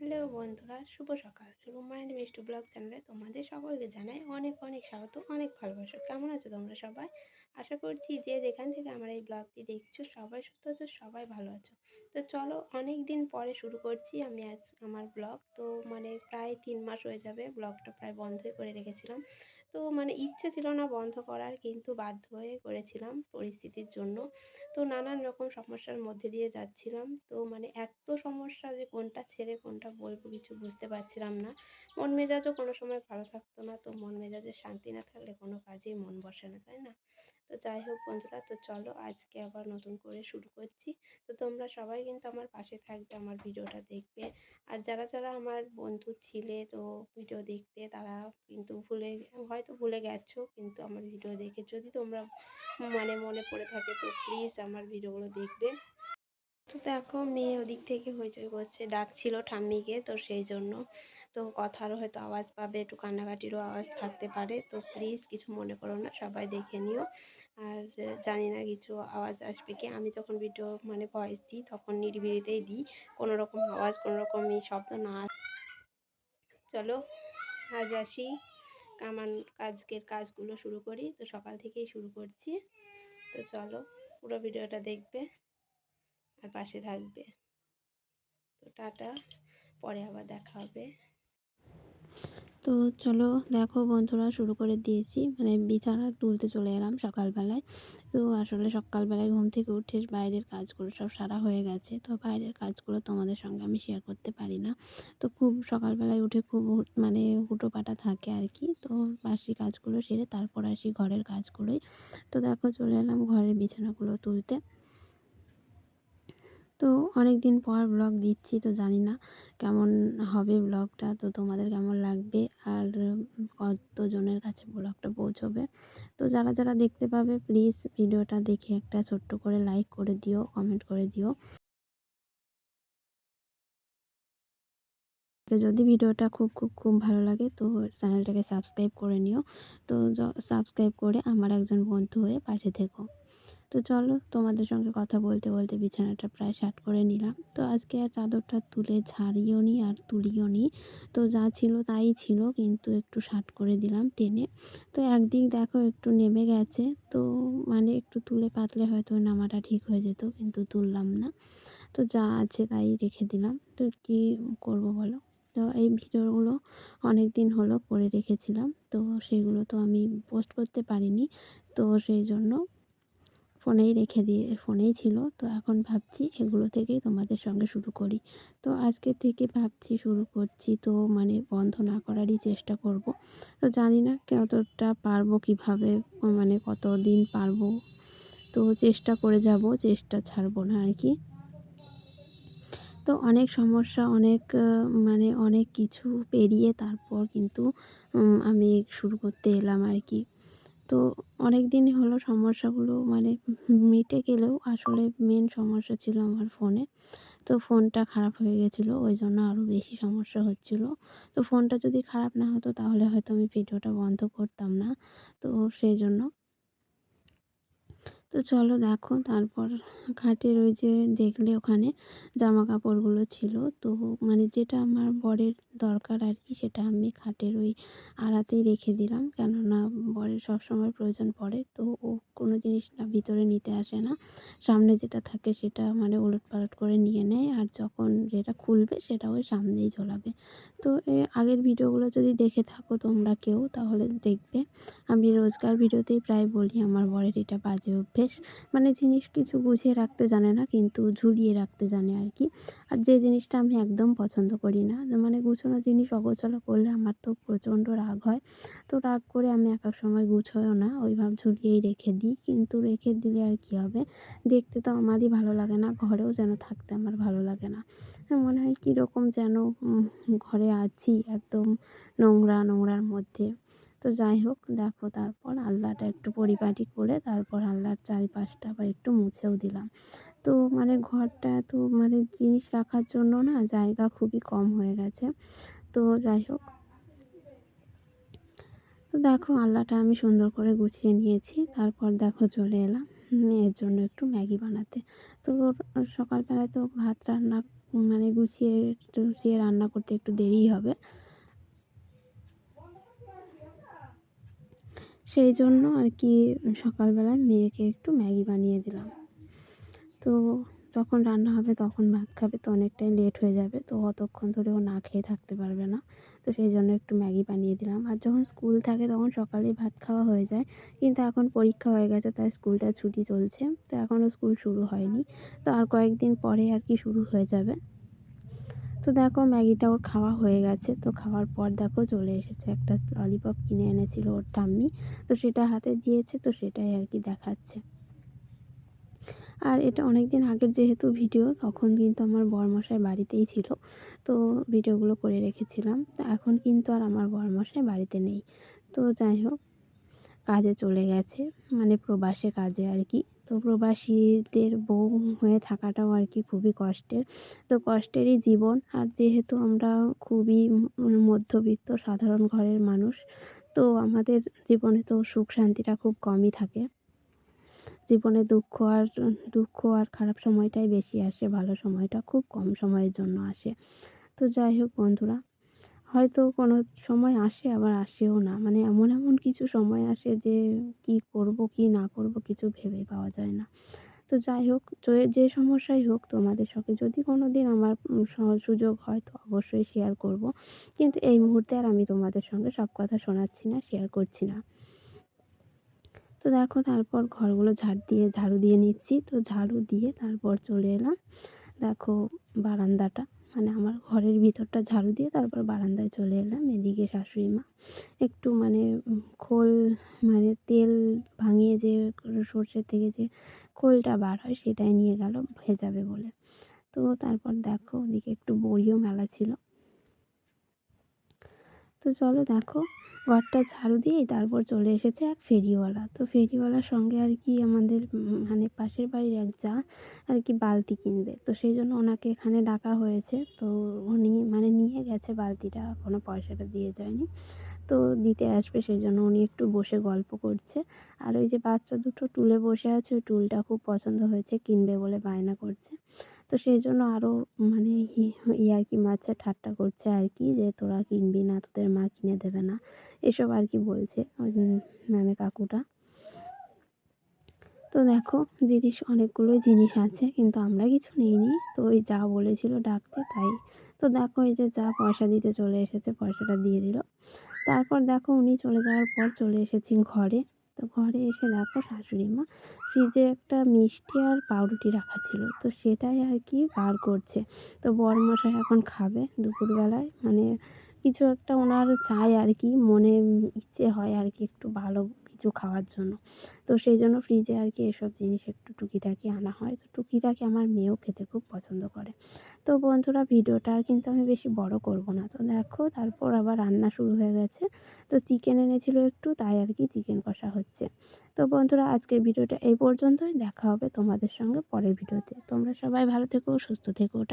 Hello বন্ধুরা, শুভ সকাল। শুভ mind মিষ্টি ব্লগ চ্যানেলে তোমাদের সকলকে জানাই অনেক অনেক স্বাগত, অনেক ভালোবাসো। কেমন আছো তোমরা সবাই? আশা করছি যে যেখান থেকে আমার এই ব্লগটি দেখছ, সবাই সুস্থ আছো, সবাই ভালো আছো। তো চলো অনেক দিন পরে শুরু করছি আমি আজ আমার ব্লগ। তো মানে প্রায় তিন মাস হয়ে যাবে ব্লগটা প্রায় বন্ধই করে রেখেছিলাম। তো মানে ইচ্ছে ছিল না বন্ধ করার কিন্তু বাধ্য হয়ে করেছিলাম পরিস্থিতির জন্য। তো নানান রকম সমস্যার মধ্যে দিয়ে যাচ্ছিলাম। তো মানে এত সমস্যা যে কোনটা ছেড়ে কোনটা বলব কিছু বুঝতে পারছিলাম না। মন মেজাজও কোনো সময় ভালো থাকতো না। তো মন মেজাজে শান্তি না থাকলে কোনো কাজেই মন বসে না, তাই না? তো যাই হোক বন্ধুরা, তো চলো আজকে আবার নতুন করে শুরু করছি। তো তোমরা সবাই কিন্তু আমার পাশে থাকবে, আমার ভিডিওটা দেখবে। আর যারা যারা আমার বন্ধু ছিলে তো ভিডিও দেখতে, তারা কিন্তু ভুলে, হয়তো ভুলে গেছো, কিন্তু আমার ভিডিও দেখে যদি তোমরা মানে মনে পড়ে থাকে, তো প্লিজ আমার ভিডিওগুলো দেখবে। তো দেখো, মেয়ে ওদিক থেকে হইচই করছে, ডাকছিল ঠাম্মিকে, তো সেই জন্য তো কথারও হয়তো আওয়াজ পাবে, একটু কান্নাকাটিরও আওয়াজ থাকতে পারে। তো প্লিজ কিছু মনে করো না, সবাই দেখে নিও। আর জানি না কিছু আওয়াজ আসবে কি। আমি যখন ভিডিও মানে ভয়েস দিই, তখন নিরিবিলিতেই দিই। কোনো রকম আওয়াজ কোনো রকম এই শব্দ না চলো, আজ আসি। কামান, আজকের কাজগুলো শুরু করি। তো সকাল থেকেই শুরু করছি। তো চলো, পুরো ভিডিওটা দেখবে আর পাশে থাকবে। তো টাটা, পরে আবার দেখা হবে। তো চলো দেখো বন্ধুরা, শুরু করে দিয়েছি। মানে বিছানা তুলতে চলে এলাম সকালবেলায়। তো আসলে সকালবেলায় ঘুম থেকে উঠে বাইরের কাজগুলো সব সারা হয়ে গেছে। তো বাইরের কাজগুলো তোমাদের সঙ্গে আমি শেয়ার করতে পারি না। তো খুব সকালবেলায় উঠে খুব মানে হুটোপাটা থাকে আর কি। তো বাসি কাজগুলো সেরে তারপর আসি ঘরের কাজগুলোই। তো দেখো চলে এলাম ঘরের বিছানাগুলো তুলতে। তো অনেক দিন পর ব্লগ দিচ্ছি তো জানি না কেমন হবে ব্লগটা তো তোমাদের কেমন লাগবে আর কতজনের কাছে ব্লগটা পৌঁছবে। তো যারা যারা দেখতে পাবে প্লিজ ভিডিওটা দেখে একটা ছোট্ট করে লাইক করে দিও কমেন্ট করে দিও। যদি ভিডিওটা খুব খুব খুব ভালো লাগে, তো চ্যানেলটাকে সাবস্ক্রাইব করে নিও। তো সাবস্ক্রাইব করে আমার একজন বন্ধু হয়ে পাশে থেকো। তো চলো তোমাদের সঙ্গে কথা বলতে বলতে বিছানাটা প্রায় শার্ট করে নিলাম। তো আজকে আর চাদরটা তুলে ঝাড়িও নি আর তুলিও নি। তো যা ছিল তাই ছিল, কিন্তু একটু শার্ট করে দিলাম টেনে। তো একদিক দেখো একটু নেমে গেছে, তো মানে একটু তুলে পাতলে হয়তো নামাটা ঠিক হয়ে যেত, কিন্তু তুললাম না। তো যা আছে তাই রেখে দিলাম। তো কি করব বলো? তো এই ভিডিওগুলো অনেক দিন হলো করে রেখেছিলাম, তো সেগুলো তো আমি পোস্ট করতে পারিনি। তো সেই জন্য ফোনেই রেখে দিয়ে, ফোনেই ছিল। তো এখন ভাবছি এগুলো থেকেই তোমাদের সঙ্গে শুরু করি। তো আজকে থেকে ভাবছি শুরু করছি। তো মানে বন্ধ না করারই চেষ্টা করব। তো জানি না কতটা পারব কীভাবে মানে কত দিন পারব। তো চেষ্টা করে যাব, চেষ্টা ছাড়বো না আর কি। তো অনেক সমস্যা, অনেক মানে অনেক কিছু পেরিয়ে তারপর কিন্তু আমি শুরু করতে এলাম আর কি। তো অনেক দিনই হলো সমস্যাগুলো মানে মিটে গেলেও আসলে মেন সমস্যা ছিল আমার ফোনে। তো ফোনটা খারাপ হয়ে গেছিল, ওই জন্য আরও বেশি সমস্যা হচ্ছিল। তো ফোনটা যদি খারাপ না হতো তাহলে হয়তো আমি ভিডিওটা বন্ধ করতাম না। তো সেই জন্য তো চলো দেখো, তারপর খাটের ওই যে দেখলে ওখানে জামা কাপড়গুলো ছিল। তো মানে যেটা আমার বরের দরকার আর কি, সেটা আমি খাটের ওই আড়াতেই রেখে দিলাম। কেননা বরের সবসময় প্রয়োজন পড়ে, তো ও কোনো জিনিস না, ভিতরে নিতে আসে না। সামনে যেটা থাকে সেটা মানে ওলট পালট করে নিয়ে নেয়, আর যখন যেটা খুলবে সেটা ওই সামনেই ঝোলাবে। তো আগের ভিডিওগুলো যদি দেখে থাকো তোমরা কেউ, তাহলে দেখবে। আমি রোজকার ভিডিওতেই প্রায় বলি, আমার বরের এটা বাজে অভ্যেস। মানে জিনিস কিছু গুছিয়ে রাখতে জানে না, কিন্তু ঝুলিয়ে রাখতে জানে আর কি। আর যে জিনিসটা আমি একদম পছন্দ করি না মানে গুছানো জিনিস অগোছালো করলে আমার তো প্রচণ্ড রাগ হয়। তো রাগ করে আমি এক এক সময় গুছোয়ও না, ওইভাবে ঝুলিয়েই রেখে দিই, কিন্তু রেখে দিলে আর কী হবে? দেখতে তো আমারই ভালো লাগে না, ঘরেও যেন থাকতে আমার ভালো লাগে না। মনে হয় কীরকম যেন ঘরে আছি একদম নোংরা নোংরার মধ্যে। তো যাই হোক, দেখো তারপর আলনাটা একটু পরিপাটি করে তারপর আলনার চারিপাশটা আবার একটু মুছেও দিলাম। তো মানে ঘরটা তো মানে জিনিস রাখার জন্য না জায়গা খুবই কম হয়ে গেছে। তো যাই হোক। তো দেখো আলনাটা আমি সুন্দর করে গুছিয়ে নিয়েছি, তারপর দেখো চলে এলাম। মেয়ের জন্য একটু ম্যাগি বানাতে। তো সকালবেলায় তো ভাত রান্না মানে গুছিয়ে টুছিয়ে রান্না করতে একটু দেরিই হবে। সেই জন্য আর কি সকালবেলায় মেয়েকে একটু ম্যাগি বানিয়ে দিলাম। তো যখন রান্না হবে তখন ভাত খাবে, তো অনেকটাই লেট হয়ে যাবে, তো অতক্ষণ ধরে ও না খেয়ে থাকতে পারবে না। তো সেই জন্য একটু ম্যাগি বানিয়ে দিলাম। আর যখন স্কুল থাকে তখন সকালেই ভাত খাওয়া হয়ে যায়। কিন্তু এখন পরীক্ষা হয়ে গেছে, তাই স্কুলটা ছুটি চলছে। তো এখনও স্কুল শুরু হয়নি। তো আর কয়েকদিন পরে আর কি শুরু হয়ে যাবে। তো দেখো ম্যাগিটা ওর খাওয়া হয়ে গেছে। তো খাওয়ার পর দেখো চলে এসেছে একটা ললিপপ কিনে এনেছিল ওর ঠাম্মি। তো সেটা হাতে দিয়েছে, তো সেটাই আর কি দেখাচ্ছে। আর এটা অনেক দিন আগের যেহেতু ভিডিও, তখন কিন্তু আমার বরমশাই বাড়িতেই ছিল। তো ভিডিওগুলো করে রেখেছিলাম। তো এখন কিন্তু আর আমার বরমশাই বাড়িতে নেই। তো যাই হোক, কাজে চলে গেছে মানে প্রবাসে কাজে আর কি। তো প্রবাসীদের বউ হয়ে থাকাটাও আর কি খুবই কষ্টের। তো কষ্টেরই জীবন। আর যেহেতু আমরা খুবই মধ্যবিত্ত, সাধারণ ঘরের মানুষ, তো আমাদের জীবনে তো সুখ শান্তিটা খুব কমই থাকে। জীবনে দুঃখ আর দুঃখ আর খারাপ সময়টাই বেশি আসে, ভালো সময়টা খুব কম সময়ের জন্য আসে। তো যাই হোক বন্ধুরা হয়তো কোনো সময় আসে, আবার আসেও না। মানে এমন এমন কিছু সময় আসে যে কি করব, কি না করব কিছু ভেবে পাওয়া যায় না। তো যাই হোক, যে সমস্যাই হোক তোমাদের সঙ্গে, যদি কোনো দিন আমার সুযোগ হয় তো অবশ্যই শেয়ার করব। কিন্তু এই মুহূর্তে আর আমি তোমাদের সঙ্গে সব কথা শোনাচ্ছি না শেয়ার করছি না। তো দেখো, তারপর ঘরগুলো ঝাড় দিয়ে, ঝাড়ু দিয়ে নিচ্ছি। তো ঝাড়ু দিয়ে তারপর চলে এলাম। দেখো বারান্দাটা। মানে আমার ঘরের ভিতরটা ঝাড়ু দিয়ে তারপর বারান্দায় চলে এলাম। এদিকে শাশুড়ি মা একটু মানে খোল মানে তেল ভাঙিয়ে যে সর্ষের থেকে যে খোলটা বার হয় সেটাই নিয়ে গেল ভেজাবে বলে। তো তারপর দেখো ওদিকে একটু বড়িও মেলা ছিল। তো চলো দেখো ঘরটা ঝাড়ু দিয়েই তারপর চলে এসেছে এক ফেরিওয়ালা। তো ফেরিওয়ালার সঙ্গে আর কি আমাদের মানে পাশের বাড়ির এক যা আর কি বালতি কিনবে। তো সেই জন্য ওনাকে এখানে ডাকা হয়েছে। তো উনি মানে নিয়ে গেছে বালতিটা, কোনো পয়সাটা দিয়ে যায়নি। তো দিতে আসবে সেই জন্য উনি একটু বসে গল্প করছে। আর ওই যে বাচ্চা দুটো টুলে বসে আছে, ওই টুলটা খুব পছন্দ হয়েছে, কিনবে বলে বায়না করছে। তো সেই জন্য আরও মানে আর কি মারছে ঠাট্টা করছে আর কি, যে তোরা কিনবি না, তোদের মা কিনে দেবে না। এসব আর কি বলছে মানে কাকুটা। তো দেখো, জিনিস অনেকগুলোই জিনিস আছে, কিন্তু আমরা কিছু নিইনি। তো ওই যা বলেছিল ডাকতে, তাই। তো দেখো, এই যে যা পয়সা দিতে চলে এসেছে, পয়সাটা দিয়ে দিল। তারপর দেখো উনি চলে যাওয়ার পর চলে এসেছি ঘরে। তো ঘরে এসে দেখো শাশুড়ি মা ফ্রিজে একটা মিষ্টি আর পাউরুটি রাখা ছিল। তো সেটাই আর কি বার করছে। তো বরমশাই এখন খাবে দুপুরবেলায়। মানে কিছু একটা ওনার চায় আর কি। মনে ইচ্ছে হয় আর কি একটু ভালো কিছু খাওয়ার জন্য। তো সেই জন্য ফ্রিজে আর কি এসব জিনিস একটু টুকিটাকি আনা হয়। তো টুকিটাকি আমার মেয়েও খেতে খুব পছন্দ করে। তো বন্ধুরা, ভিডিওটা আর কিন্তু আমি বেশি বড় করব না। তো দেখো, তারপর আবার রান্না শুরু হয়ে গেছে। তো চিকেন এনেছিল একটু, তাই আর কি চিকেন কষা হচ্ছে। তো বন্ধুরা, আজকের ভিডিওটা এই পর্যন্তই। দেখা হবে তোমাদের সঙ্গে পরের ভিডিওতে। তোমরা সবাই ভালো থেকো, সুস্থ থেকো।